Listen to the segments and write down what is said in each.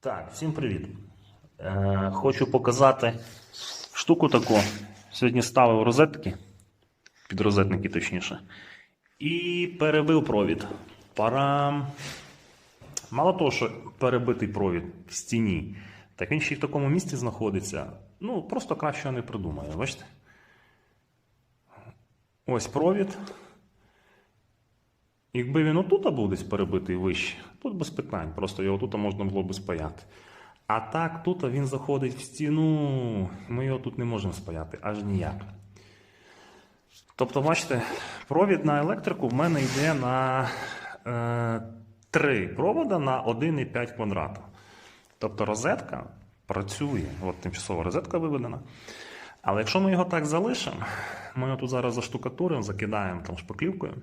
Так, всім привіт. Е, хочу показати штуку таку. Сьогодні ставив розетки, підрозетники точніше, і перебив провід. Пора. Мало того, що перебитий провід в стіні, так він ще й в такому місці знаходиться. Ну, просто краще не придумає. Бачите? Ось провід. Якби він отут був десь перебитий вище, тут без питань, просто його тут можна було би спаяти. А так, тут він заходить в стіну, ми його тут не можемо спаяти, аж ніяк. Тобто, бачите, провід на електрику в мене йде на е, 3 провода на 1,5 квадрата. Тобто розетка працює, от тимчасова розетка виведена. Але якщо ми його так залишимо, ми його тут зараз заштукатуримо, закидаємо там шпаклівкою.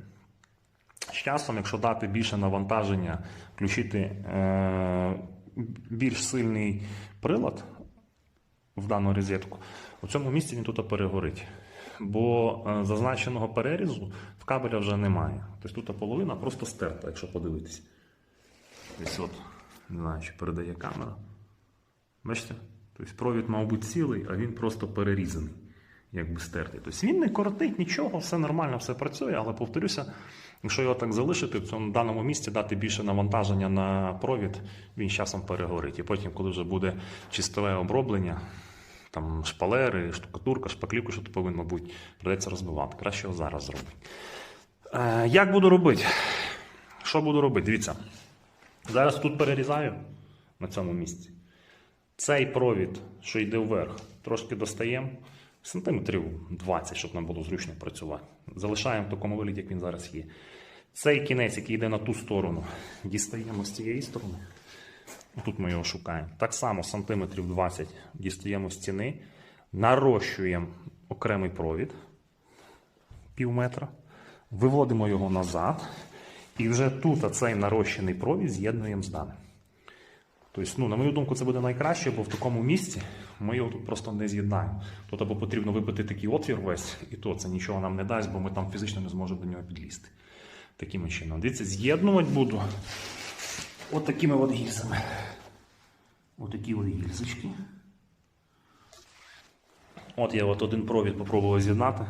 Часом, якщо дати більше навантаження, включити е, більш сильний прилад в дану розетку, у цьому місці він тут перегорить. Бо е, зазначеного перерізу в кабеля вже немає. Тобто тут половина просто стерта, якщо подивитись. Десь от, не знаю, чи передає камера. Бачите? Тобто провід мав бути цілий, а він просто перерізаний, якби стертий. Тобто він не коротить нічого, все нормально, все працює, але повторюся, якщо його так залишити, в цьому даному місці дати більше навантаження на провід, він з часом перегорить. І потім, коли вже буде чистове оброблення, там шпалери, штукатурка, шпаклівка, що тут повинно бути, придеться розбивати. Краще його зараз зробити. Е, як буду робити? Що буду робити? Дивіться. Зараз тут перерізаю на цьому місці. Цей провід, що йде вверх, трошки достаємо сантиметрів 20, щоб нам було зручно працювати. Залишаємо в такому вигляді, як він зараз є. Цей кінець, який йде на ту сторону, дістаємо з цієї сторони. Тут ми його шукаємо. Так само сантиметрів 20 дістаємо з стіни, нарощуємо окремий провід пів метра, виводимо його назад, і вже тут цей нарощений провід з'єднуємо з даним. Тобто, ну, на мою думку, це буде найкраще, бо в такому місці ми його тут просто не з'єднаємо. Тут або потрібно вибити такий отвір весь, і то це нічого нам не дасть, бо ми там фізично не зможемо до нього підлізти. Таким чином. Дивіться, з'єднувати буду от такими от гільзами. Отакі от гільзочки. От я от один провід попробував з'єднати.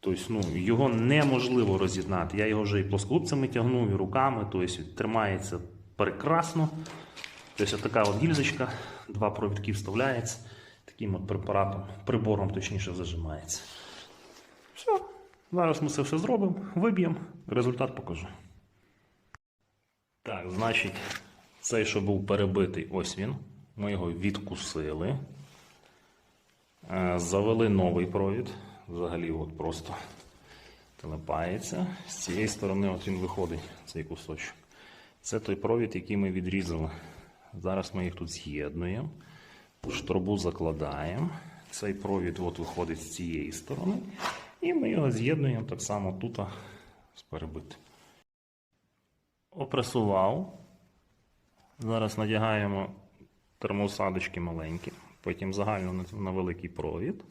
Тобто, ну, його неможливо роз'єднати. Я його вже і плоскогубцями тягнув, і руками, тобто тримається прекрасно. Тобто, така от гільзочка, два провідки вставляється, таким от препаратом, прибором точніше зажимається. Все. Зараз ми це все зробимо, виб'ємо, результат покажу. Так, значить, цей, що був перебитий, ось він. Ми його відкусили. Е, Завели новий провід. Взагалі от просто телепається. З цієї сторони от він виходить, цей кусочок. Це той провід, який ми відрізали. Зараз ми їх тут з'єднуємо. Штрубу закладаємо. Цей провід от виходить з цієї сторони. І ми його з'єднуємо так само тут з перебитим. Опресував. Зараз надягаємо термоусадочки маленькі, потім загально на великий провід.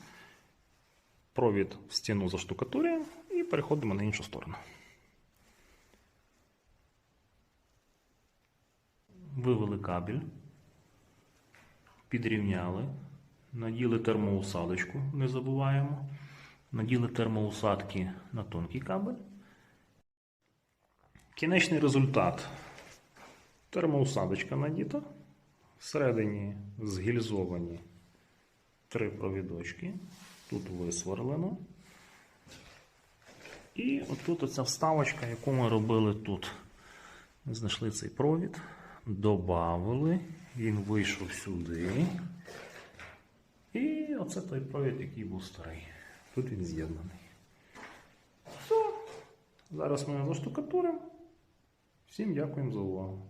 Провід в стіну заштукатурюємо і переходимо на іншу сторону. Вивели кабель, підрівняли, наділи термоусадочку, не забуваємо. Наділи термоусадки на тонкий кабель. Кінечний результат. Термоусадочка надіта. Всередині згільзовані три провідочки. Тут висверлено. І отут оця вставочка, яку ми робили тут. Знайшли цей провід, додали, він вийшов сюди. І оце той провід, який був старий. Тут він з'єднаний. Все. Зараз ми його заштукатуримо. Всім дякуємо за увагу.